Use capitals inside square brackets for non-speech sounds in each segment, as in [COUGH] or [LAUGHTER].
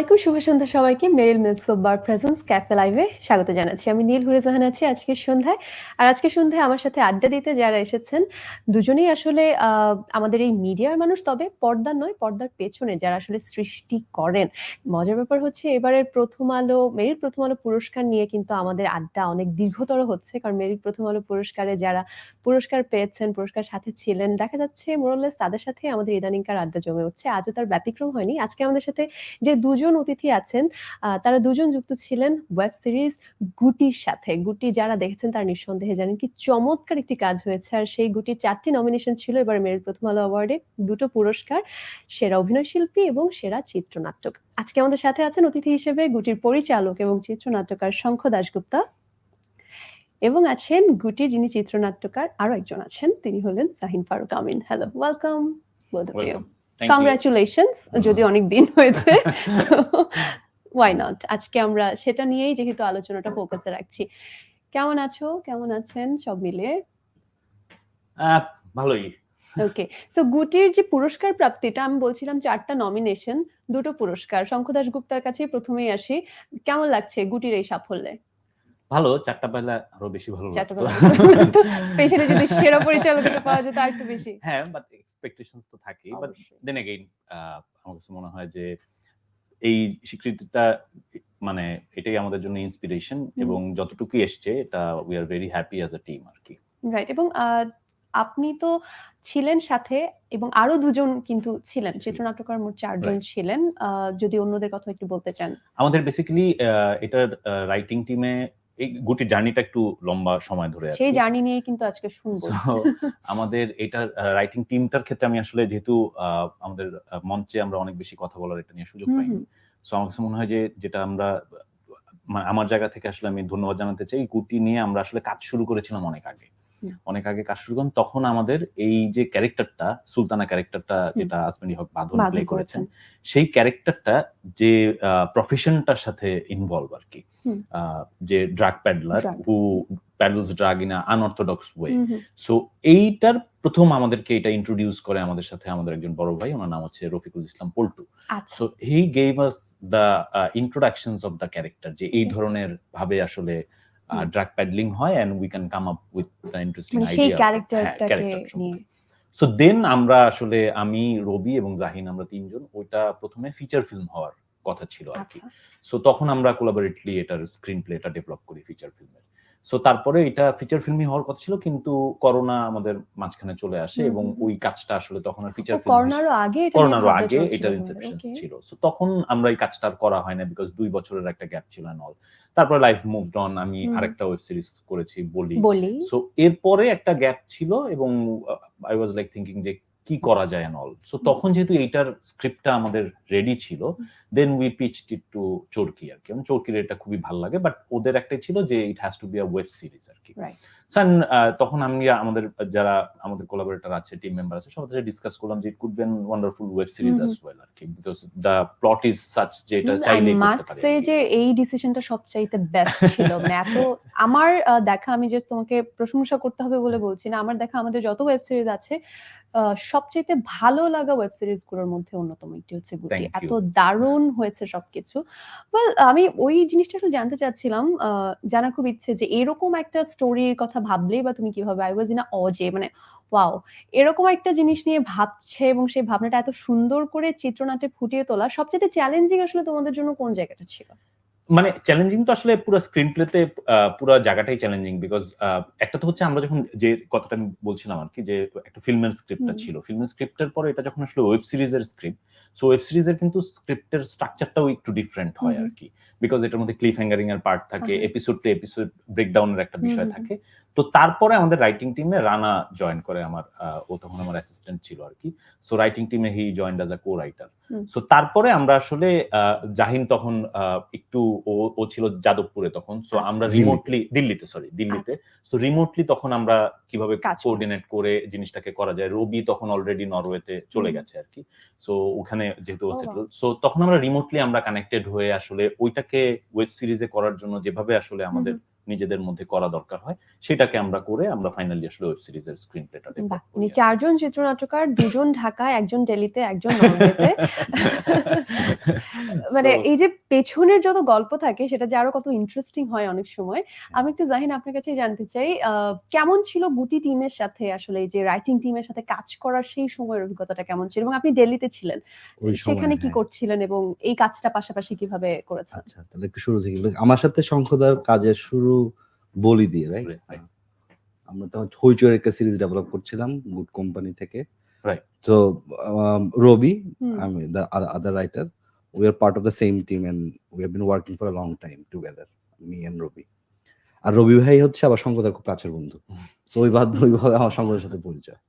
আলাইকুম, শুভ সন্ধ্যা সবাইকে। Meril milk soap bar presence cafe লাইভে স্বাগত জানাচ্ছি। আমি নীল হুরে জাহান আছি আজকের সন্ধ্যায়। আর আজকের সন্ধ্যায় আমার সাথে আড্ডা দিতে যারা এসেছেন, দুজনেই আসলে আমাদের এই মিডিয়ার মানুষ, তবে পর্দার নয়, পর্দার পেছনে যারা আসলে সৃষ্টি করেন। মজার ব্যাপার হচ্ছে, এবারের প্রথম আলো, মেরিল প্রথম আলো পুরস্কার নিয়ে কিন্তু আমাদের আড্ডা অনেক দীর্ঘতর হচ্ছে, কারণ মেরিল প্রথম আলো পুরস্কারে যারা পুরস্কার পেয়েছেন, পুরস্কার সাথে ছিলেন, দেখা যাচ্ছে মোরলেস তাদের সাথে আমাদের ইদানিংকার আড্ডা জমে উঠছে। আজও তার ব্যতিক্রম হয়নি। আজকে আমাদের সাথে যে দুজন অতিথি আছেন তারা দুজন যুক্ত ছিলেন ওয়েব সিরিজ গুটির সাথে। গুটি যারা দেখেছেন তার নিঃসন্দেহে জানেন কি চমৎকার একটি কাজ হয়েছে। আর সেই গুটি চারটি নমিনেশন ছিল এবার মেরিল প্রথম আলো অ্যাওয়ার্ডে দুটো পুরস্কার, সেরা অভিনয় শিল্পী এবং সেরা চিত্রনাট্যক। আজকে আমাদের সাথে আছেন অতিথি হিসেবে গুটির পরিচালক এবং চিত্রনাট্যকার শঙ্খ দাশগুপ্তা এবং আছেন গুটি যিনি চিত্রনাট্যকার, আরও একজন আছেন, তিনি হলেন Shahin Faruk Amin. Hello welcome both you. Congratulations যদি অনেক দিন হয়েছে ওয়াই নট আজকে আমরা সেটা নিয়েই যেহেতু আলোচনাটা ফোকাসে রাখছি। কেমন আছো? কেমন আছেন সব মিলিয়ে ভালোই। ওকে সো গুটির যে পুরস্কার প্রাপ্তিটা আমি বলছিলাম চারটা নমিনেশন দুটো পুরস্কার। শঙ্খ দাশগুপ্তার কাছেই প্রথমেই আসি। কেমন লাগছে গুটির এই সাফল্যে? ভালো চারটা পাইলে আরও বেশি ভালো চারটা। স্পেশালি যদি [LAUGHS] সেরা পরিচালকটা পাওয়া যেত আর একটু বেশি। হ্যাঁ বাট এক্সপেকটেশনস তো থাকেই। বাট দেন এগেইন আমার কাছে মনে হয় যে এই স্বীকৃতিটা মানে এটাই আমাদের জন্য ইন্সপিরেশন এবং যতটুকু এসছে এটা we are very happy as a team আর কি রাইট এবং আপনি তো ছিলেন সাথে এবং আরও দুজন কিন্তু ছিলেন। চিত্রনাট্যকার মোট চারজন ছিলেন। যদি অন্যদের কথা একটু বলতে চান। আমাদের বেসিক্যালি এটার রাইটিং টিমে এই গুটি জার্নিটা একটু লম্বা সময় ধরে সেই জার্নি নিয়ে কিন্তু আজকে শুনব [LAUGHS] আমাদের এটা রাইটিং টিমটার ক্ষেত্রে আমি আসলে যেহেতু আহ, আমাদের মঞ্চে আমরা অনেক বেশি কথা বলার এটা নিয়ে সুযোগ পাই সো আমার কাছে মনে হয় যে যেটা আমরা মানে আমার জায়গা থেকে আসলে আমি ধন্যবাদ জানাতে চাই। গুটি নিয়ে আমরা আসলে কাজ শুরু করেছিলাম অনেক আগে। অনেক আগে কাজ শুরু করলাম তখন আমাদের এই যে ক্যারেক্টারটা সুলতানা ক্যারেক্টারটা যেটা আসমানি হক বাঁধন প্লে করেছেন। সেই ক্যারেক্টারটা যে প্রফেশনটার সাথে ইনভলভ আর কি। আহ, যে drug peddler who peddles drug in unorthodox way. So এইটার প্রথম আমাদেরকে এটা ইন্ট্রোডিউস করে আমাদের সাথে আমাদের একজন বড় ভাই ওনার নাম হচ্ছে Rafiqul Islam Poltu so he gave us the introductions of the character যে এই ধরনের ভাবে আসলে। ড্রাগ প্যাডলিং হয় and we can come up with the interesting idea সেই ক্যারেক্টারটাকে নিয়ে। সো দেন আমরা আসলে আমি রবি এবং জাহিন আমরা তিনজন ওইটা প্রথমে ফিচার ফিল্ম হওয়ার কথা ছিল আর কি। আচ্ছা। সো তখন আমরা কোলাবোরেটলি এটার স্ক্রিন প্লেটা ডেভেলপ করি ফিচার ফিল্মের সো তারপরে এটা ফিচার ফিল্মই হওয়ার কথা ছিল কিন্তু করোনা আমাদের মাঝখানে চলে আসে এবং। ওই কাজটা আসলে তখন আর ফিচার ফিল্ম করোনারও আগে করোনারও আগে এটার ইনসেপশন ছিল। সো তখন আমরা এই কাজটা আর করা হয় না বিকজ দুই বছরের একটা গ্যাপ ছিল অল তারপরে লাইফ মুভড অন আমি আরেকটা ওয়েব সিরিজ করেছি বলি। সো এরপরে একটা গ্যাপ ছিল এবং আই ওয়াজ লাইক থিঙ্কিং যে কি করা যায় অল সো তখন যেহেতু এইটার স্ক্রিপ্টটা আমাদের রেডি ছিল then we pitched it to Chorki আর কি। এবং চরকির এটা খুবই ভালো লাগে বাট ওদের একটাই ছিল যে it has to be a web series আর কি। তখন আমি আমাদের যারা আমাদের কোলাবোরেটর আছে টিম মেম্বার আছে সবার সাথে ডিসকাস করলাম যে it could be wonderful web series as well আর কি because the plot is such যে এটা চাইলেই করতে মাস্ট পারে সে যে এই ডিসিশনটা সবচাইতে বেস্ট ছিল। মানে এত আমার দেখা আমি যে তোমাকে প্রশংসা করতে হবে বলে বলছি না আমার দেখা আমাদের যত ওয়েব সিরিজ আছে সবচাইতে ভালো লাগা ওয়েব সিরিজগুলোর মধ্যে অন্যতম একটি হচ্ছে গুটি। এত দারুণ হয়েছে সবকিছু? ওয়েল আমি ওই জিনিসটা একটু জানতে চাচ্ছিলাম জানার খুব ইচ্ছে যে এরকম একটা স্টোরির কথা ভাবলেই বা তুমি কীভাবে আই ওয়াজ ইন অজে মানে ওয়াও এরকম একটা জিনিস নিয়ে ভাবছে এবং সেই ভাবনাটা এত সুন্দর করে চিত্রনাট্যে ফুটিয়ে তোলা সবচেয়ে চ্যালেঞ্জিং আসলে তোমাদের জন্য কোন জায়গাটা ছিল? মানে চ্যালেঞ্জিং তো আসলে পুরো স্ক্রিন প্লেতে পুরো জায়গাটাই চ্যালেঞ্জিং বিকজ একটা তো হচ্ছে আমরা যখন যে কথাটা আমি বলছিলাম আর কি যে একটা ফিল্মের স্ক্রিপ্টটা ছিল ফিল্মের স্ক্রিপ্টের পরে এটা যখন আসলে ওয়েব সিরিজের স্ক্রিপ্ট সো ওয়েব সিরিজের কিন্তু স্ক্রিপ্টের স্ট্রাকচারটাও একটু ডিফারেন্ট হয় আর কি বিকজ এটার মধ্যে ক্লিফ হ্যাঙ্গারিং এর পার্ট থাকে এপিসোড টু এপিসোড ব্রেকডাউনের একটা বিষয় থাকে। তো তারপরে আমাদের রাইটিং টিমে রানা জয়েন করে আমার ও তখন আমার অ্যাসিস্ট্যান্ট ছিল আর কি সো রাইটিং টিমে he joined as a co writer so তারপরে আমরা আসলে জাহিন তখন আহ, একটু ও ও ছিল যাদবপুরে তখন। সো আচ্ছা। আমরা রিমোটলি দিল্লিতে সরি দিল্লিতে। সো রিমোটলি তখন আমরা কীভাবে। কোঅর্ডিনেট করে। জিনিসটাকে করা যায় রবি তখন অলরেডি নরওয়েতে চলে গেছে আর কি সো ওখানে যেহেতু Oh, wow. সেটেল সো তখন আমরা রিমোটলি আমরা কানেক্টেড হয়ে আসলে ওইটাকে ওয়েব সিরিজে করার জন্য যেভাবে আসলে আমাদের। নিজেদের মধ্যে করা দরকার হয় সেটাকে আমরা করে আমরা ফাইনালি আসলে ওয়েব সিরিজের স্ক্রিন প্লেটা উনি চারজন চিত্রনাট্যকার দুজন ঢাকায় একজন দিল্লিতে একজন নরওয়েতে। [LAUGHS] মানে এই যে পেছনের যত গল্প থাকে সেটা যে আরও কত ইন্টারেস্টিং হয় অনেক সময়। আমি একটু জাহিন আপনার কাছে জানতে চাই কেমন ছিল গুটি টিমের সাথে আসলে এই যে রাইটিং টিমের সাথে কাজ করার সেই সময়ের অভিজ্ঞতাটা কেমন ছিল? এবং আপনি দিল্লিতে ছিলেন সেখানে কি হ্যাঁ। করছিলেন এবং এই কাজটা পাশাপাশি কীভাবে করেছেন? আচ্ছা তাহলে একটু শুরু থেকে আমার সাথে শঙ্খদার কাজের শুরু বলি দিয়ে রাইট. আমরা তখন হইচয়ের একটা সিরিজ ডেভেলপ করছিলাম গুড কোম্পানি থেকে। Right. তো রবি আমি the other writer we are part of the same team and we have been working for a long time together me and Robi আর রবি ভাই হচ্ছে আবার শঙ্কদার খুব কাছের বন্ধু। তো ওই বাদ ওইভাবে আমার শঙ্করের সাথে পরিচয়।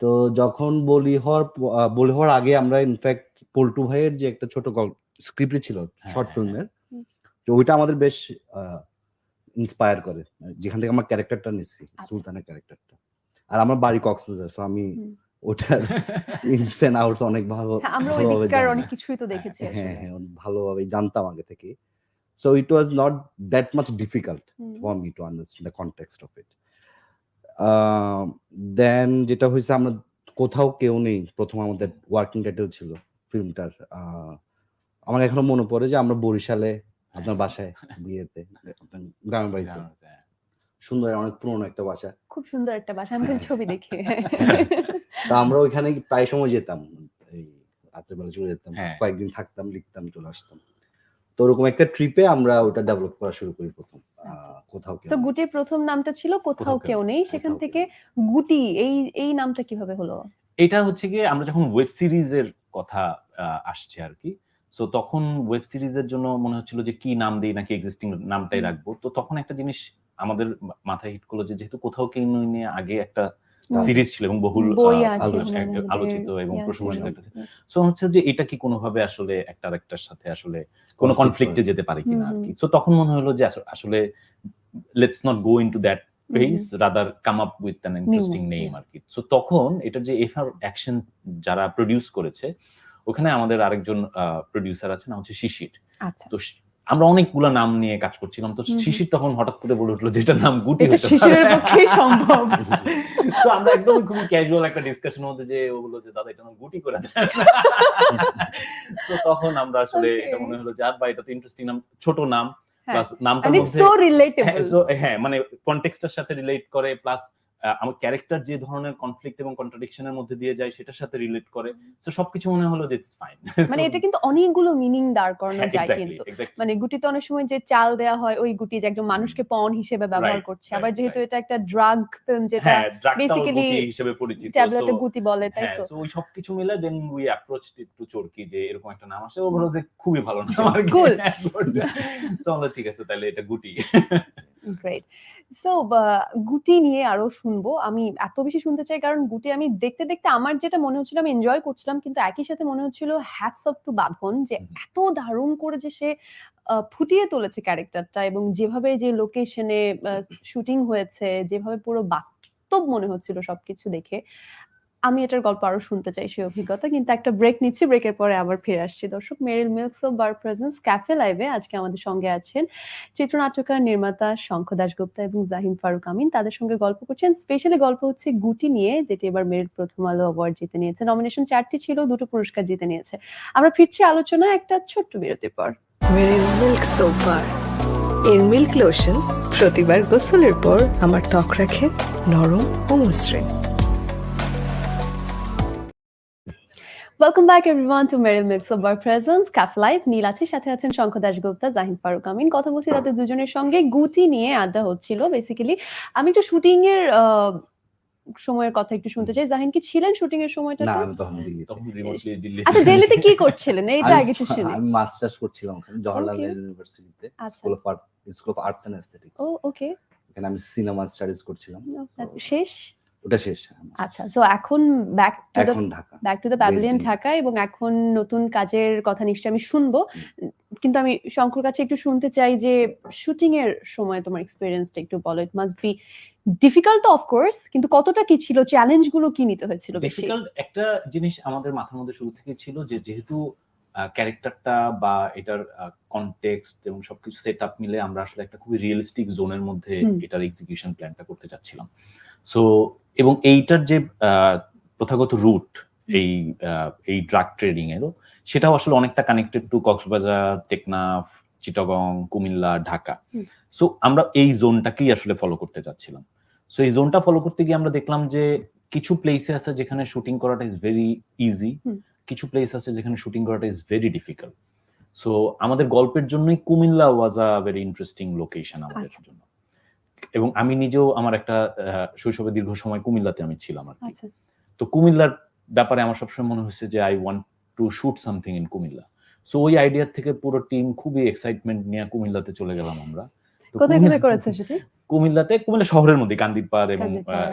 তো যখন বলি হওয়ার বলি হওয়ার আগে আমরা ইনফ্যাক্ট পল্টু ভাইয়ের যে একটা ছোট গল্প স্ক্রিপ্ট ছিল হ্যাঁ, শর্ট হ্যাঁ, ফিল্মের তো ওইটা আমাদের বেশ ইন্সপায়ার করে। যেখান থেকে আমার ক্যারেক্টারটা নিচ্ছি আচ্ছা। সুলতানের ক্যারেক্টারটা আর আমার বাড়ি কক্সবাজার সো আমি ওটার ইনস এন্ড আউটস অনেক ভালো হ্যাঁ, আমরা ওই দিককার। অনেক কিছুই তো দেখেছি হ্যাঁ হ্যাঁ অনেক ভালোভাবে জানতাম আগে থেকে। So it was not that much difficult for me to understand the context of it. Then যেটা হয়েছে আমরা কোথাও কেউ নেই। প্রথম আমাদের ওয়ার্কিং টাইটেল ছিল ফিল্মটার আমার এখনও মনে পড়ে যে আমরা বরিশালে আপনার বাসায় বিয়েতে আপনার গ্রামের বাড়িতে? সুন্দর অনেক পুরনো একটা বাসা। খুব সুন্দর একটা বাসা আমি ছবি দেখি। তো আমরা ওইখানে প্রায় সময় যেতাম এই রাত্রেবেলা চলে যেতাম হ্যাঁ। কয়েকদিন থাকতাম লিখতাম চলে আসতাম। তো ওরকম একটা ট্রিপে আমরা ওটা ডেভেলপ করা শুরু করি প্রথম আহ, আচ্ছা। কোথাও কেউ। তো গুটির প্রথম নামটা ছিল কোথাও কোথাও কেউ নেই সেখান থেকে গুটি এই এই নামটা কীভাবে হলো? এটা হচ্ছে গিয়ে আমরা যখন ওয়েব সিরিজের কথা আহ, আসছে আর কি সো তখন ওয়েব সিরিজের জন্য মনে হচ্ছিল যে কি নাম দিই নাকি এক্সিস্টিং নামটাই রাখব? তো তখন একটা জিনিস আমাদের মাথায় হিট করল যে যেহেতু কোথাও কেউ নই নিয়ে আগে একটা সিরিজ ছিল এবং বহুল আলোচিত- মনে হয়। আলোচিত এবং প্রশংসিত সো হচ্ছে যে এটা কি কোনোভাবে আসলে একটা আরেকটার সাথে আসলে কোনো কনফ্লিক্টে যেতে পারে কিনা আর কি। সো তখন মনে হলো যে আসলে let's not go into that phase rather come up with an interesting name আর কি। সো তখন এটা যে এফআর অ্যাকশন যারা প্রডিউস করেছে ওখানে আমাদের আরেকজন প্রডিউসার আছে না হচ্ছে শিশির। আচ্ছা। তো আমরা অনেকগুলো নাম নিয়ে কাজ করছিলাম তো। শিশির তখন হঠাৎ করে বলে উঠল যেটার নাম গুটি হতে শিশিরের পারে। পক্ষেই সম্ভব। [LAUGHS] So আমরা একদম খুবই ক্যাজুয়াল একটা ডিসকাশনের মধ্যে যে ও বলল যে দাদা এটা নাম গুটি করে দেন। [LAUGHS] সো তখন আমরা আসলে এটা মনে হলো যে আর বা এটা তো ইন্টারেস্টিং নাম ছোট নাম হ্যাঁ। প্লাস and it's মধ্যে হ্যাঁ, হ্যাঁ মানে কনটেক্সটের সাথে রিলেট করে প্লাস আমার ক্যারেক্টার যে ধরনের কনফ্লিক্ট এবং কন্ট্রাডিকশনের মধ্যে দিয়ে যায় সেটার সাথে রিলেট করে। তো সবকিছু মনে হলো যে ইটস ফাইন [LAUGHS] মানে এটা কিন্তু অনেকগুলো মিনিং দাঁড় করানো যায় কিন্তু। মানে গুটিতে অনেক সময় যে চাল দেয়া হয় ওই গুটি যে একজন মানুষকে পণ হিসেবে ব্যবহার করছে। আবার যেহেতু এটা একটা ড্রাগ ফিল্ম যেটা গুটি হিসেবে পরিচিত ট্যাবলেটে গুটি বলে তাই হ্যাঁ তো? সো ওই সবকিছু মিলে then we approach to Chorki যে এরকম একটা নাম আসে। ও বলল যে খুবই ভালো নাম আর কি. সো [LAUGHS] ঠিক আছে তাহলে এটা গুটি। [LAUGHS] গ্রেট সো গুটি নিয়ে আরও শুনব। আমি এত বেশি শুনতে চাই কারণ গুটি আমি দেখতে দেখতে আমার যেটা মনে হচ্ছিল আমি এনজয় করছিলাম কিন্তু একই সাথে মনে হচ্ছিল হ্যাটস অফ টু বাঁধন যে এত দারুণ করে যে সে ফুটিয়ে তুলেছে ক্যারেক্টারটা এবং যেভাবে যে লোকেশনে শুটিং হয়েছে যেভাবে পুরো বাস্তব মনে হচ্ছিল সবকিছু দেখে। আমি এটার গল্প আরও শুনতে চাই সেই অভিজ্ঞতা। কিন্তু একটা ব্রেক নিচ্ছি ব্রেকের পরে আবার ফিরে আসছি। দর্শক Meril milks of bar presence cafe লাইভে আজকে আমাদের সঙ্গে আছেন চিত্রনাট্যকার নির্মাতা শঙ্খ দাশগুপ্তা এবং জাহিম ফারুক আমিন। তাদের সঙ্গে গল্প করছেন। স্পেশালি গল্প হচ্ছে গুটি নিয়ে, যেটি এবার মেরিল প্রথম আলো অ্যাওয়ার্ড জিতে নিয়েছে। নমিনেশন চারটি ছিল, দুটো পুরস্কার জিতে নিয়েছে। আমরা ফিরছি আলোচনা একটা ছোট্ট বিরতির পর। মেরিল মিল্ক সোপ বার এর মিল্ক লোশন প্রতিবার গোসলের পর আমার ত্বক রাখে নরম ও মসৃণ। Welcome back everyone to Meril mix of bar presence cafe live Neel আছে সাথে আছেন শঙ্খ দাশগুপ্তা জাহিন ফারুক আমিন। কথা বলছি তাদের দুজনের সঙ্গে। গুটি নিয়ে আড্ডা হচ্ছিল বেসিক্যালি আমি একটু শুটিং এর সময়ের কথা একটু শুনতে চাই। জাহিন কি ছিলেন শুটিং এর সময়টা না আমি তখন দিল্লিতে। তখন রিমোটলি দিল্লি আচ্ছা দিল্লিতে কি করছিলেন? এইটা আগে একটু [LAUGHS] শুনি। আমি মাস্টার্স করছিলাম ওখানে জওহরলাল নেহরু ইউনিভার্সিটিতে। School of art school of arts and aesthetics O okay এখানে আমি সিনেমা স্টাডিজ করছিলাম। শেষ? ওটা শেষ। আচ্ছা সো এখন back to the back to the pavilion Dhaka এবং এখন নতুন কাজের কথা নিশ্চয়ই আমি শুনব। কিন্তু আমি শঙ্কর কাছে একটু শুনতে চাই যে শুটিং এর সময় তোমার এক্সপিরিয়েন্সটা একটু বলো। It must be difficult of course কিন্তু কতটা কি ছিল? চ্যালেঞ্জগুলো কি নিতে হয়েছিল ডিফিকাল্ট একটা জিনিস আমাদের মাথার মধ্যে শুরু থেকে ছিল যে যেহেতু ক্যারেক্টারটা বা এটার কনটেক্সট এবং সবকিছু সেট আপ মিলে আমরা আসলে একটা খুবই রিয়েলিস্টিক জোনের মধ্যে। এটার এক্সিকিউশন প্ল্যানটা করতে চাচ্ছিলাম। সো এবং এইটার যে প্রথাগত রুট এই এই ড্রাগ ট্রেডিং এরও সেটাও আসলে অনেকটা connected to Cox's Bazar Teknaf Chittagong Comilla Dhaka. So আমরা এই জোনটাকেই আসলে ফলো করতে চাচ্ছিলাম। সো এই জোনটা ফলো করতে গিয়ে আমরা দেখলাম যে কিছু প্লেসে আছে যেখানে শুটিং করাটা ইজ ভেরি ইজি কিছু প্লেস আছে যেখানে শুটিং করাটা ইজ ভেরি ডিফিকাল্ট সো আমাদের গল্পের জন্যই Comilla was a very interesting location আমাদের আচ্ছা। জন্য। এবং আমি নিজেও আমার একটা শৈশবে দীর্ঘ সময় কুমিল্লাতে আমি ছিলাম আর কি। আচ্ছা। তো কুমিল্লার ব্যাপারে আমার সবসময় মনে হচ্ছে যে I want to shoot something in Comilla. So ওই আইডিয়া থেকে পুরো টিম খুবই এক্সাইটমেন্ট নিয়ে কুমিল্লাতে চলে গেলাম আমরা। কোথায় কোথায় করেছে সেটি? কুমিল্লাতে কুমিল্লা শহরের মধ্যে কান্দিরপাড় এবং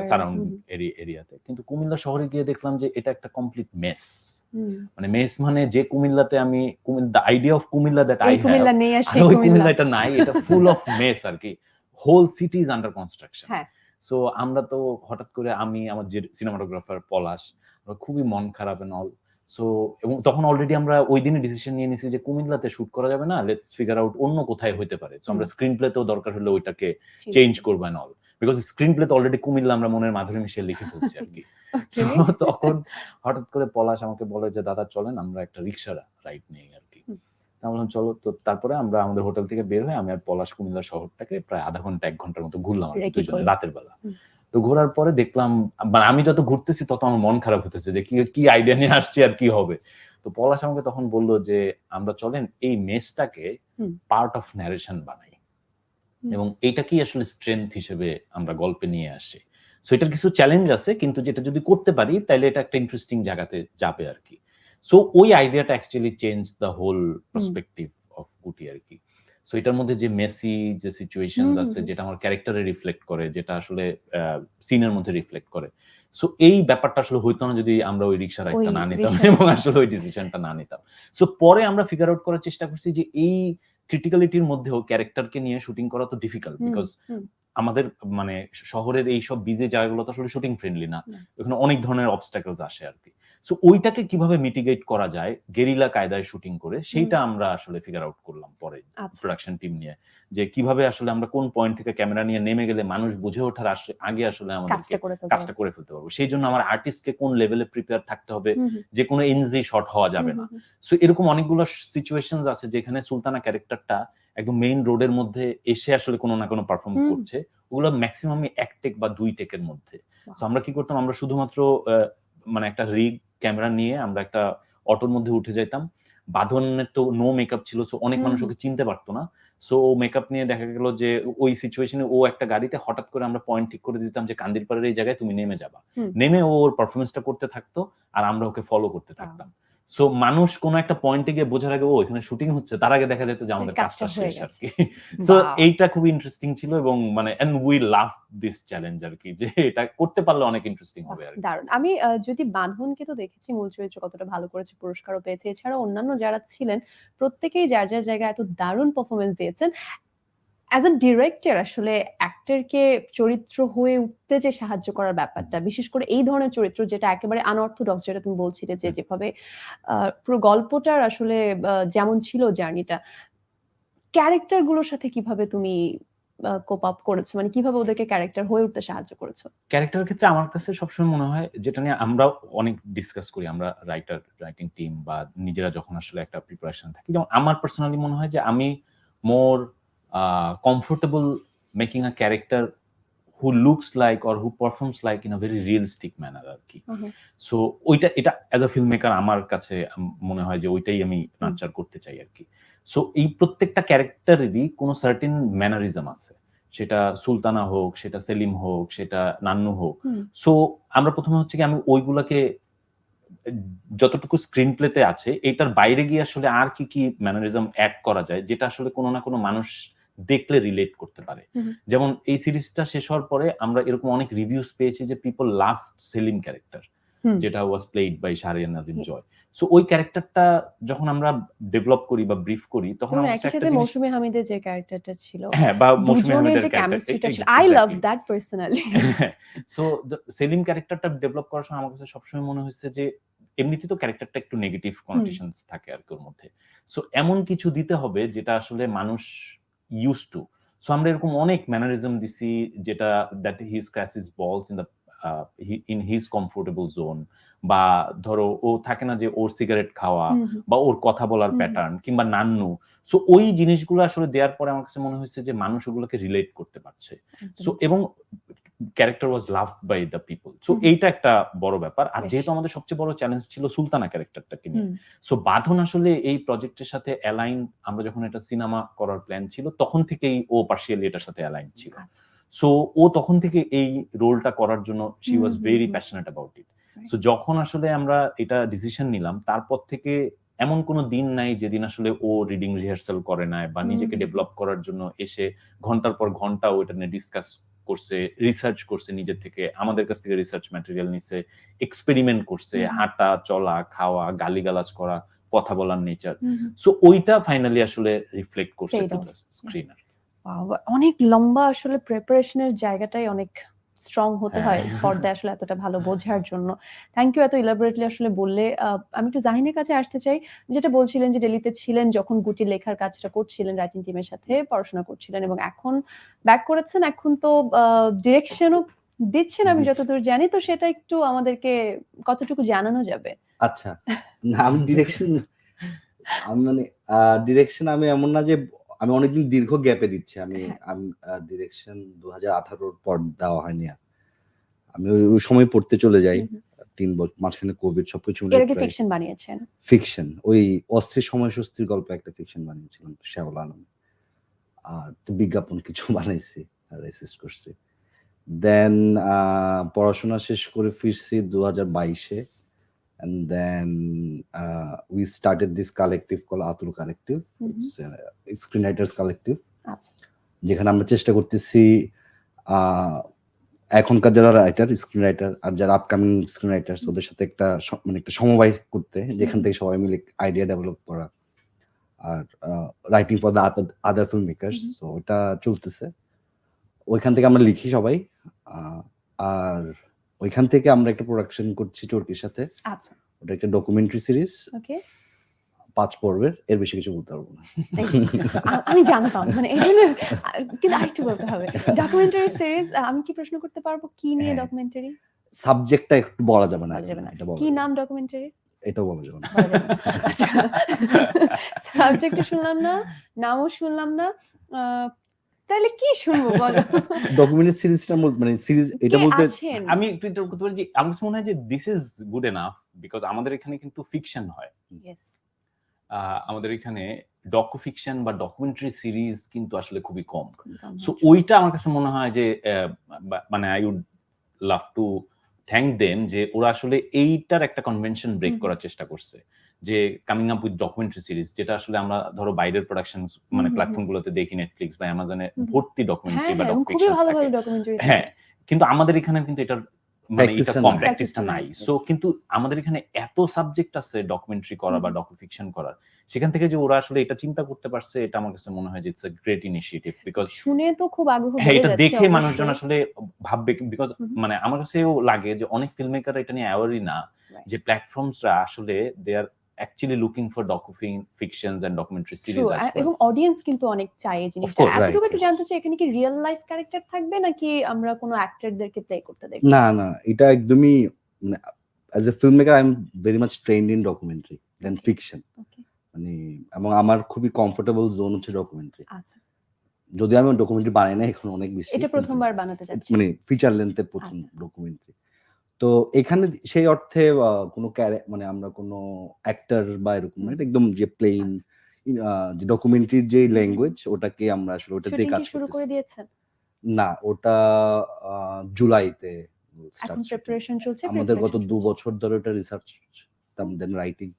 সারাউন্ড এরিয়াতে কিন্তু কুমিল্লা শহরে গিয়ে দেখলাম যে এটা একটা কমপ্লিট মেস মানে মেস মানে যে কুমিল্লাতে আমি the idea of Comilla that I Comilla নেই আর সেই কুমিল্লা কুমিল্লা। এটা নাই এটা ফুল অফ মেস আর কি। Whole city is under construction. So আমরা তো হঠাৎ করে আমি আমার যে সিনেমাটোগ্রাফার পলাশ আমরা খুবই মন খারাপ এন্ড অল সো এবং তখন অলরেডি আমরা ওই দিনই ডিসিশন নিয়ে নিছি যে কুমিল্লাতে শুট করা যাবে না লেটস ফিগার আউট অন্য কোথায় হইতে পারে। সো আমরা স্ক্রিন প্লেতেও দরকার হলে ওইটাকে চেঞ্জ করব। এন্ড অল বিকজ স্ক্রিন প্লেতে অলরেডি কুমিল্লা আমরা মনের মাধুরী মিশিয়ে লিখে ফেলছি আর কি। তখন হঠাৎ করে পলাশ আমাকে বলে যে দাদা চলেন আমরা একটা রিক্সা রাইড নেই আর কি হুম। তা বললাম চলো তো তারপরে আমরা আমাদের হোটেল থেকে বের হয়ে আমি আর পলাশ কুমিল্লা শহরটাকে প্রায় আধা ঘণ্টা এক ঘণ্টার মতো ঘুরলাম। রাতের বেলা। তো ঘোরার পরে দেখলাম মানে আমি যত ঘুরতেছি তত আমার মন খারাপ হতেছে যে কি কি আইডিয়া নিয়ে আসছি আর কি হবে। তো পলাশ আমাকে তখন বলল যে আমরা চলেন এই মেসটাকে পার্ট অফ ন্যারেশন বানাই। এবং এইটাকেই আসলে স্ট্রেংথ হিসেবে আমরা গল্পে নিয়ে আসি। সো এটার কিছু চ্যালেঞ্জ আছে কিন্তু যেটা যদি করতে পারি তাহলে এটা একটা ইন্টারেস্টিং জায়গাতে যাবে আর কি। সো ওই আইডিয়াটা actually change the whole perspective of গুটি আর কি সো এটার মধ্যে যে মেসি যে সিচুয়েশন আছে যেটা আমার ক্যারেক্টারে রিফ্লেক্ট করে যেটা আসলে সিনের মধ্যে রিফ্লেক্ট করে। সো এই ব্যাপারটা আসলে হইতো না যদি আমরা ওই রিক্সা রাইডটা না নিতাম এবং আসলে ওই ডিসিশনটা না নিতাম। সো পরে আমরা ফিগার আউট করার চেষ্টা করছি যে এই ক্রিটিক্যালিটির মধ্যেও ক্যারেক্টারকে নিয়ে শুটিং করা তো ডিফিকাল্ট বিকজ আমাদের মানে শহরের এই সব বিজে জায়গাগুলো তো আসলে শুটিং ফ্রেন্ডলি না। ওখানে অনেক ধরনের অবস্টাকলস আসে আর কি সো ওইটাকে কীভাবে মিটিগেট করা যায়? গেরিলা কায়দায় শুটিং করে সেইটা আমরা আসলে ফিগার আউট করলাম পরে আচ্ছা। প্রোডাকশন টিম নিয়ে। যে কীভাবে আসলে আমরা কোন পয়েন্ট থেকে ক্যামেরা নিয়ে নেমে গেলে মানুষ বুঝে ওঠার আগে আসলে আমাদের কাজটা করে ফেলতে পারব সেই জন্য আমার আর্টিস্টকে কোন লেভেলে প্রিপেয়ার থাকতে হবে যে কোনো এনজি শট হওয়া যাবে না। সো এরকম অনেকগুলো সিচুয়েশন আছে যেখানে সুলতানা ক্যারেক্টারটা একদম মেইন রোডের মধ্যে এসে আসলে কোনো না কোনো পারফর্ম করছে। ওগুলো ম্যাক্সিমাম এক টেক বা দুই টেকের মধ্যে। তো আমরা কি করতাম? আমরা শুধুমাত্র মানে একটা রিগ ক্যামেরা নিয়ে আমরা একটা অটোর মধ্যে উঠে যেতাম বাঁধনের তো নো মেকআপ ছিল সো অনেক মানুষ ওকে চিনতে পারতো না। সো ও মেকআপ নিয়ে দেখা গেল যে ওই সিচুয়েশনে ও একটা গাড়িতে হঠাৎ করে আমরা পয়েন্ট ঠিক করে দিতাম যে কান্দিরপাড়ের এই জায়গায় তুমি নেমে যাবা। নেমে ও ওর পারফরমেন্সটা করতে থাকতো আর আমরা ওকে ফলো করতে থাকতাম। সো মানুষ কোনো একটা পয়েন্টে গিয়ে বোঝার আগে ও এখানে শুটিং হচ্ছে। তার আগে দেখা যেত যে আমাদের কাজটা শেষ আর কি সো এইটা খুব ইন্টারেস্টিং ছিল এবং মানে and we love this challenge আর কি যে এটা করতে পারলে অনেক ইন্টারেস্টিং হবে আর কি দারুণ। আমি যদি বাঁধনকে তো দেখেছি মূল চরিত্র কতটা ভালো করেছে পুরস্কারও পেয়েছে। এছাড়া অন্যান্য যারা ছিলেন প্রত্যেকেই যার যার জায়গায় এত দারুণ পারফরমেন্স দিয়েছেন। অ্যাজ আ ডিরেক্টর আসলে অ্যাক্টরকে চরিত্র হয়ে উঠতে যে সাহায্য করার ব্যাপারটা বিশেষ করে এই ধরনের চরিত্র যেটা একেবারে আনঅর্থোডক্স যেটা তুমি বলছিলে যে যেভাবে পুরো গল্পটার আসলে যেমন ছিল জার্নিটা ক্যারেক্টারগুলোর সাথে কীভাবে তুমি কোপ আপ করেছ? মানে কীভাবে ওদেরকে ক্যারেক্টার হয়ে উঠতে সাহায্য করেছ? ক্যারেক্টারের ক্ষেত্রে আমার কাছে সবসময় মনে হয় যেটা নিয়ে আমরা অনেক ডিসকাস করি আমরা রাইটার রাইটিং টিম বা নিজেরা যখন আসলে একটা প্রিপারেশন থাকি। যেমন আমার পার্সোনালি মনে হয় যে আমি more comfortable making a character who looks like or who performs like in a very realistic manner আর কি সো ওইটা এটা অ্যাজ আ ফিল্ম মেকার আমার কাছে মনে হয় যে ওইটাই আমি নাচার করতে চাই আর কি সো এই প্রত্যেকটা ক্যারেক্টারেরই কোনো সার্টেন ম্যানারিজম আছে। সেটা সুলতানা হোক সেটা সেলিম হোক সেটা নান্নু হোক। সো আমরা প্রথমে হচ্ছে কি আমি ওইগুলাকে যতটুকু স্ক্রিন প্লেতে আছে এটার বাইরে গিয়ে আসলে আর কি কি ম্যানারিজম অ্যাড করা যায় যেটা আসলে কোনো না কোনো মানুষ দেখলে রিলেট করতে পারে। যেমন এই সিরিজটা শেষ হওয়ার পরে আমরা এরকম অনেক রিভিউস পেয়েছি যে পিপল লাভ সেলিম ক্যারেক্টার যেটা was played by Shahriar Nazim Joy so ওই ক্যারেক্টারটা যখন আমরা ডেভেলপ করি বা ব্রিফ করি তখন একই সাথে মৌসুমী হামিদের যে ক্যারেক্টারটা ছিল হ্যাঁ বা মৌসুমী কেমিস্ট্রিটা ছিল I love that personally so Selim ক্যারেক্টারটা ডেভেলপ করার সময় আমার কাছে সবসময় মনে হয়েছে যে এমনিতে তো ক্যারেক্টারটা একটু নেগেটিভ কনোটেশনস থাকে আর কি ওর মধ্যে। সো এমন কিছু দিতে হবে যেটা আসলে মানুষ ইউজ টু সো আমরা এরকম অনেক ম্যানারিজম দিছি যেটা that he scratch his balls in the in his comfortable zone বা ধরো ও থাকে না যে ওর সিগারেট খাওয়া। বা ওর কথা বলার প্যাটার্ন কিংবা নান্নু সো ওই জিনিসগুলো আসলে দেওয়ার পরে আমার কাছে মনে হয়েছে যে মানুষ ওগুলোকে রিলেট করতে পারছে। সো এবং character was love by the people so এইটা একটা বড় ব্যাপার। আর যেহেতু আমাদের সবচেয়ে বড় চ্যালেঞ্জ ছিল সুলতানা ক্যারেক্টারটাকে নিয়ে। সো বাঁধন আসলে এই প্রজেক্টের সাথে অ্যালাইন আমরা যখন এটা সিনেমা করার প্ল্যান ছিল তখন থেকেই ও পার্শিয়ালি এটার সাথে অ্যালাইন ছিল। আচ্ছা, সো ও তখন থেকে এই রোলটা করার জন্য she was very passionate about it so যখন আসলে আমরা এটা ডিসিশন নিলাম তারপর থেকে এমন কোনো দিন নাই যেদিন আসলে ও রিডিং রিহার্সাল করে নাই বা নিজেকে ডেভেলপ করার জন্য এসে ঘণ্টার পর ঘণ্টা ও এটা নিয়ে ডিসকাস করছে রিসার্চ করছে নিজের থেকে আমাদের কাছ থেকে রিসার্চ ম্যাটেরিয়াল নিছে এক্সপেরিমেন্ট করছে হাঁটা চলা খাওয়া গালিগালাজ করা কথা বলার নেচার। সো ওইটা ফাইনালি আসলে রিফ্লেক্ট করছে Paid off. স্ক্রিন Wow, অনেক লম্বা আসলে প্রিপারেশনের জায়গাটাই অনেক স্ট্রং হতে হয় হ্যাঁ। পর্দায় আসলে এতটা ভালো বোঝার জন্য। থ্যাংক ইউ এত ইলাবোরেটলি আসলে বললে। আমি একটু জাহিনের কাছে আসতে চাই। যেটা বলছিলেন যে দিল্লিতে ছিলেন যখন গুটি লেখার কাজটা করছিলেন রাইটিং টিমের সাথে পড়াশোনা করছিলেন এবং এখন ব্যাক করেছেন এখন তো ডিরেকশনও দিচ্ছেন আমি যতদূর জানি। তো সেটা একটু আমাদেরকে কতটুকু জানানো যাবে? আচ্ছা না আমি ডিরেকশন আমি মানে ডিরেকশন আমি এমন না যে আমি অনেকদিন দীর্ঘ গ্যাপে দিচ্ছি। আমি। আমি ডিরেকশন দু হাজার আঠারোর পর দেওয়া হয়নি আর। আমি ওই- ওই সময় পড়তে চলে যাই। তিন বছর মাঝখানে কোভিড সবকিছু ফিকশন বানিয়েছেন? ফিকশন ওই অস্থির সময় স্বস্তির গল্প একটা ফিকশন বানিয়েছিলাম শ্যাওলা নাম। আর তো বিজ্ঞাপন কিছু [LAUGHS] বানাইছি আর অ্যাসিস্ট করছি। দেন পড়াশোনা শেষ করে ফিরছি দু হাজার বাইশে। And then uh, we started this collective called Atul Collective. Hmm. It's uh, screenwriters collective. আচ্ছা যেখানে আমরা চেষ্টা করতেছি এখনকার যারা রাইটার স্ক্রিন রাইটার আর যারা আপকামিং স্ক্রিন রাইটার্স ওদের সাথে একটা মানে একটা সমবায় করতে যেখান থেকে সবাই মিলে আইডিয়া ডেভেলপ করা আর writing for the other film makers. So ওটা চলতেছে ওইখান থেকে আমরা লিখি সবাই আর ওইখান থেকে আমরা একটা প্রোডাকশন করছি চরকির সাথে। আচ্ছা। ওটা একটা ডকুমেন্টারি সিরিজ ওকে পাঁচ পর্বের এর বেশি কিছু বলতে পারব না। আমি জানতাম মানে এই জন্য কিন্তু আরেকটু বলতে হবে। ডকুমেন্টারি সিরিজ আমি কি প্রশ্ন করতে পারব? কি নিয়ে হ্যাঁ। ডকুমেন্টারি সাবজেক্টটা একটু বলা যাবে না। এটা বলা কি নাম ডকুমেন্টারি এটাও বলা যাবে না। আচ্ছা। সাবজেক্ট শুনলাম না নামও শুনলাম না তাহলে কি শুনব বলো? [LAUGHS] ডকুমেন্টারি সিরিজটা মানে সিরিজ এটা বলতে আমি একটু interrupt করতে পারি যে আমার কাছে মনে হয় যে this is good enough because আমাদের এখানে কিন্তু ফিকশন হয়। আমাদের এখানে ডকু ফিকশন বা ডকুমেন্টারি সিরিজ কিন্তু আসলে খুবই কম। সো ওইটা আমার কাছে মনে হয় যে আহ, মানে I would love to thank them যে ওরা আসলে এইটার একটা কনভেনশন ব্রেক করার চেষ্টা করছে। যে coming up with documentary series যেটা আসলে আমরা ধরো বাইরের প্রোডাকশন মানে হুম, হুম, প্ল্যাটফর্ম গুলোতে দেখি নেটফ্লিক্স বা অ্যামাজনে ভর্তি হ্যাঁ ডকুমেন্টারি বা হ্যাঁ এবং ডক খুবই ভালো ভালো থাকে ডকুমেন্টারি হ্যাঁ কিন্তু আমাদের এখানে কিন্তু এটার মানে এটা কম নাই। প্র্যাকটিসটা নাই। নাই, সো কিন্তু আমাদের এখানে এত সাবজেক্ট আছে ডকুমেন্টারি করা বা হুম। ডকু ফিকশন করার। সেখান থেকে যে ওরা আসলে এটা চিন্তা করতে পারছে এটা আমার কাছে মনে হয় যে it's a great initiative because শুনে তো খুব আগ্রহ হ্যাঁ এটা দেখে মানুষজন আসলে ভাববে বিকজ মানে আমার কাছেও লাগে যে অনেক ফিল্ম মেকার এটা নিয়ে অ্যাওয়ারই না. যে প্ল্যাটফর্মসরা আসলে they are actually looking for docu fictions and documentary series এবং অডিয়েন্স কিন্তু অনেক চাই এই জিনিসটা। course, এতটুকু right, একটু জানতে চাই এখানে কি রিয়েল লাইফ ক্যারেক্টার থাকবে নাকি আমরা কোনো অ্যাক্টরদেরকে প্লে করতে দেখব? না না এটা একদমই মানে as a film maker I am very much trained in documentary then Okay. Fiction মানে এবং আমার খুবই কমফোর্টেবল জোন হচ্ছে ডকুমেন্টারি আচ্ছা। যদি আমি ডকুমেন্টারি বানাই না এখন অনেক বেশি। এটা প্রথমবার বানাতে যাচ্ছি মানে ফিচার লেন্থের প্রথম আচ্ছা। ডকুমেন্টারি তো এখানে সেই অর্থে কোনো মানে আমরা কোনো অ্যাক্টর বা এরকম না, এটা একদম যে প্লেন যে ডকুমেন্টারির যে ল্যাঙ্গুয়েজ ওটাকে আমরা আসলে ওটা দিয়ে কাজ শুরু করে দিয়েছেন? না ওটা জুলাইতে এখন। প্রিপারেশন চলছে আমাদের গত দু বছর ধরে ওটা research then writing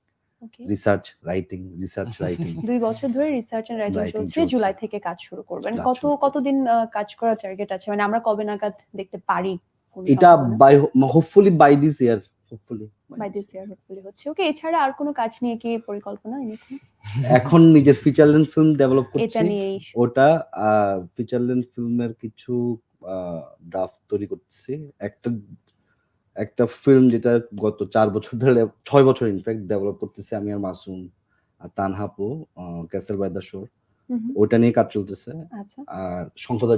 okay research writing research writing দুই বছর ধরে রিসার্চ এন্ড রাইটিং চলছে। জুলাই থেকে কাজ শুরু করবেন। কত কতদিন কাজ করার টার্গেট আছে? মানে আমরা কবে নাগাদ দেখতে পারি? এটা by hopefully by this year hopefully by this year hopefully হচ্ছে। ওকে এছাড়া আর কোনো কাজ নিয়ে কি পরিকল্পনা? [LAUGHS] এখন নিজের ফিচার লেন্থ ফিল্ম ডেভেলপ করছি। ওটা ফিচার লেন্থ ফিল্মের কিছু ড্রাফট তৈরি করতেছি একটা একটা ফিল্ম যেটা গত চার বছর ধরে ছয় বছর ইনফ্যাক্ট ডেভেলপ করতেছে আমি আর মাসুম আর তানহাপু ক্যাসেল বাই দ্য শোর ওইটা নিয়ে কাজ চলতেছে। আচ্ছা। আর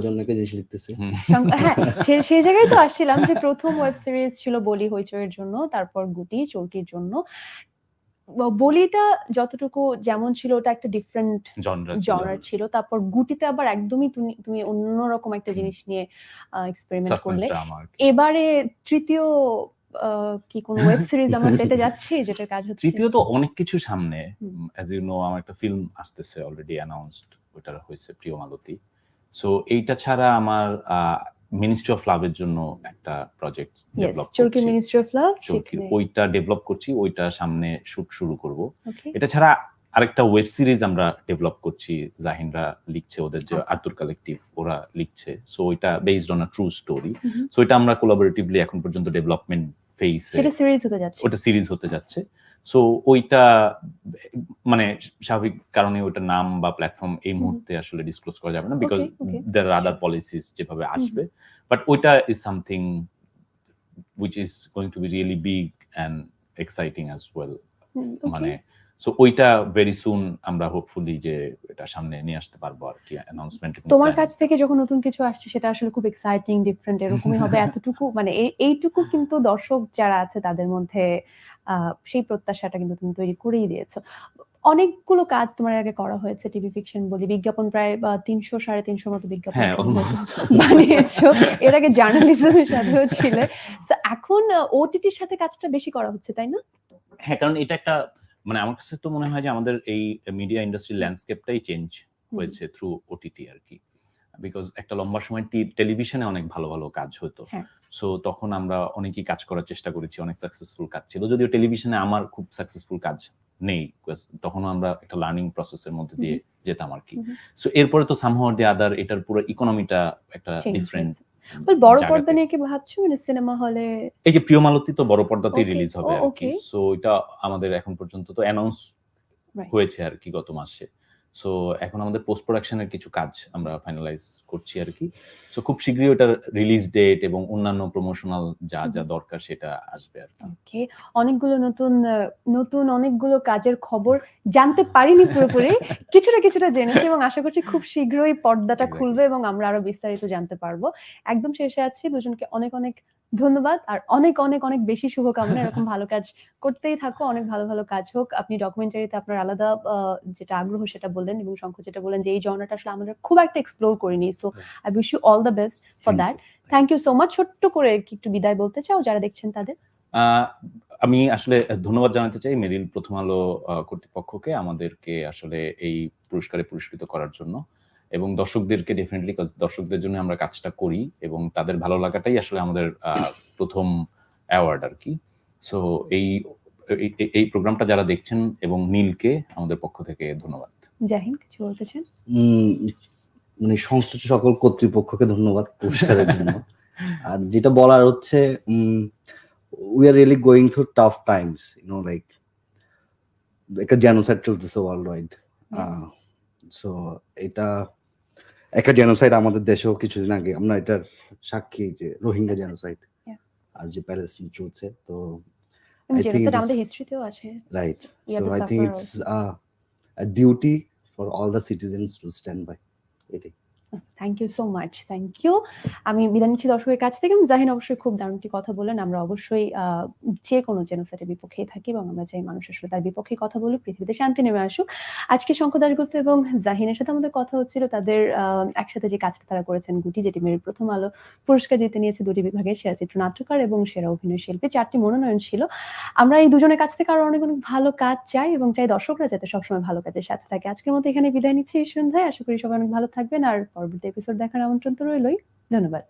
জন্য জিনিস লিখতেছে। হ্যাঁ সেই জায়গায় তো আসছিলাম যে প্রথম [LAUGHS] ওয়েব সিরিজ ছিল বলি হইচইয়ের জন্য তারপর গুটি চরকির জন্য। বলিটা যতটুকু যেমন ছিল ওটা একটা ডিফারেন্ট জনরা ছিল। তারপর গুটিতে আবার একদমই তুমি তুমি অন্যরকম একটা জিনিস নিয়ে এক্সপেরিমেন্ট করলে। এবারে তৃতীয় কি কোন ওয়েব সিরিজ আমরা পেতে [LAUGHS] যাচ্ছি? যেটার কাজ হচ্ছে? তৃতীয়ত অনেক কিছু সামনে। অ্যাজ ইউ নো আমার একটা ফিল্ম আসতেছে অলরেডি অ্যানাউন্সড ওটা হয়েছে প্রিয় মালতী। সো এইটা ছাড়া আমার মিনিস্ট্রি অফ লাভের জন্য একটা project develop Chorki ministry of love ওইটা ডেভেলপ করছি ওইটা সামনে শুট শুরু করব। এটা ছাড়া আরেকটা ওয়েব সিরিজ আমরা ডেভেলপ করছি জাহিনরা লিখছে ওদের যে আচ্ছা। আতুর কালেকটিভ ওরা লিখছে। সো ওইটা based on a true story so এটা আমরা কোলাবোরেটিভলি এখন পর্যন্ত ডেভেলপমেন্ট ফেজ সেটা সিরিজ হতে যাচ্ছে। ওটা সিরিজ হতে যাচ্ছে। সো ওইটা মানে স্বাভাবিক কারণে ওইটা নাম বা প্ল্যাটফর্ম এই মুহূর্তে আসলে ডিসক্লোজ করা যাবে না বিকজ. দের আদার পলিসিস যেভাবে আসবে। বাট ওইটা is something which is going to be really big and exciting as well মানে সো ওইটা ভেরি সুন আমরা হোপফুলি যে এটা সামনে নিয়ে আসতে পারব আর কি অ্যানাউন্সমেন্ট তোমার কাছ থেকে যখন নতুন কিছু আসছে সেটা আসলে খুব এক্সাইটিং ডিফারেন্ট এরকমই হবে [LAUGHS] এতটুকু। মানে এই- এইটুকু কিন্তু দর্শক যারা আছে তাদের মধ্যে সেই প্রত্যাশাটা কিন্তু তুমি তৈরি করেই দিয়েছ। অনেকগুলো কাজ তোমার আগে করা হয়েছে টিভি ফিকশন বলি বিজ্ঞাপন প্রায় বা তিনশো সাড়ে তিনশো মতো বিজ্ঞাপন হ্যাঁ [LAUGHS] বানিয়েছো। এর আগে জার্নালিজমের সাথেও ছিলে। [LAUGHS] তো এখন ওটিটির সাথে কাজটা বেশি করা হচ্ছে তাই না? হ্যাঁ কারণ এটা একটা মানে আমার কাছে তো মনে হয় যে আমাদের এই মিডিয়া ইন্ডাস্ট্রি ল্যান্ডস্কেপটাই চেঞ্জ হয়েছে থ্রু ওটিটি আর কি বিকজ একটা লম্বা সময় টেলিভিশনে অনেক ভালো ভালো কাজ হতো। হ্যাঁ। সো তখন আমরা অনেকেই কাজ করার চেষ্টা করেছি অনেক সাকসেসফুল কাজ ছিল। যদিও টেলিভিশনে আমার খুব সাকসেসফুল কাজ নেই তখন আমরা একটা লার্নিং প্রসেসের মধ্যে দিয়ে যেতাম আর কি সো এরপরে তো সামহাও ডে আদার এটার পুরো ইকোনমিটা একটা ডিফারেন্ট বল বড় পর্দা নিয়ে কি ভাবছ? মানে সিনেমা হলে? এই যে প্রিয় মালতী তো বড় পর্দাতেই রিলিজ হবে আর কি। সো এটা আমাদের এখন পর্যন্ত তো অ্যানাউন্স হয়েছে আর কি গত মাসে। সো এখন আমাদের পোস্ট প্রোডাকশনের কিছু কাজ আমরা ফাইনালাইজ করছি আর কি। সো খুব শীঘ্রই ওটার রিলিজ ডেট এবং অন্যান্য প্রমোশনাল যা যা দরকার সেটা আসবে আর কি। ওকে অনেকগুলো নতুন নতুন অনেকগুলো কাজের খবর জানতে পারিনি পুরোপুরি। [LAUGHS] কিছুটা কিছুটা জেনেছি এবং আশা করছি খুব শীঘ্রই পর্দাটা খুলবে এবং আমরা আরও বিস্তারিত জানতে পারব। একদম শেষে আছি। দুজনকে অনেক অনেক ধন্যবাদ। আর অনেক অনেক অনেক বেশি শুভকামনা। এরকম ভালো কাজ করতেই থাকো অনেক ভালো ভালো কাজ হোক। আপনি ডকুমেন্টারিতে আপনার আলাদা যেটা আগ্রহ সেটা বললেন এবং শঙ্খ যেটা বললেন যে এই জনরাটা আসলে আমরা খুব একটা এক্সপ্লোর করিনি। So I wish you all the best for that thank you so much ছোট্ট করে একটু বিদায় বলতে চাও যারা দেখছেন তাদের? আহ, আমি আসলে ধন্যবাদ জানাতে চাই মেরিল প্রথম আলো কর্তৃপক্ষকে আমাদেরকে আসলে এই পুরস্কারে পুরস্কৃত করার জন্য। এবং দর্শকদেরকে ডেফিনেটলি দর্শকদের জন্য আমরা কাজটা করি এবং তাদের ভালো লাগাটাই আসলে আমাদের প্রথম অ্যাওয়ার্ড আর কি। সো এই এই- প্রোগ্রামটা যারা দেখছেন এবং নীলকে আমাদের পক্ষ থেকে ধন্যবাদ। জাহিন কিছু বলতে চান? মানে সংশ্লিষ্ট সকল কর্তৃপক্ষকে ধন্যবাদ পুরস্কারের জন্য। [LAUGHS] আর যেটা বলার হচ্ছে we are really going through tough times you know like একটা জেনোসাইড চলতেছে ওয়ার্ল্ড ওয়াইড সো এটা একটা জেনোসাইড আমাদের দেশেও কিছুদিন আগে আমরা এটার সাক্ষী যে রোহিঙ্গা জেনোসাইড আর যে প্যালেস্টিন চলছে তো duty for all the citizens to stand by এটাই thank you so much thank you আমি বিদায় নিচ্ছি দর্শকের কাছ থেকে। জাহিন অবশ্যই খুব দারুণ একটি কথা বললেন। আমরা অবশ্যই যে কোনো জেনোসাইডের বিপক্ষেই থাকি এবং আমরা চাই মানুষ আসলে তার বিপক্ষে কথা বলুক, পৃথিবীতে শান্তি নেমে আসুক। আজকে শঙ্কর দাশগুপ্ত এবং জাহিনের সাথে আমাদের কথা হচ্ছিল। তাদের একসাথে যে কাজটা তারা করেছেন, গুটি, যেটি মেয়ের প্রথম আলো পুরস্কার জিতে নিয়েছে দুটি বিভাগে সেরা চিত্রনাট্যকার এবং সেরা অভিনয় শিল্পী। চারটি মনোনয়ন ছিল। আমরা এই দুজনের কাছ থেকে আরও অনেক অনেক ভালো কাজ চাই এবং চাই দর্শকরা যাতে সবসময় ভালো কাজের সাথে থাকে। আজকের মতো এখানে বিদায় নিচ্ছি এই সন্ধ্যায়। আশা করি সবাই অনেক ভালো থাকবেন। আর পরবর্তী এপিসোড দেখার আমন্ত্রণ তো রইলই। ধন্যবাদ।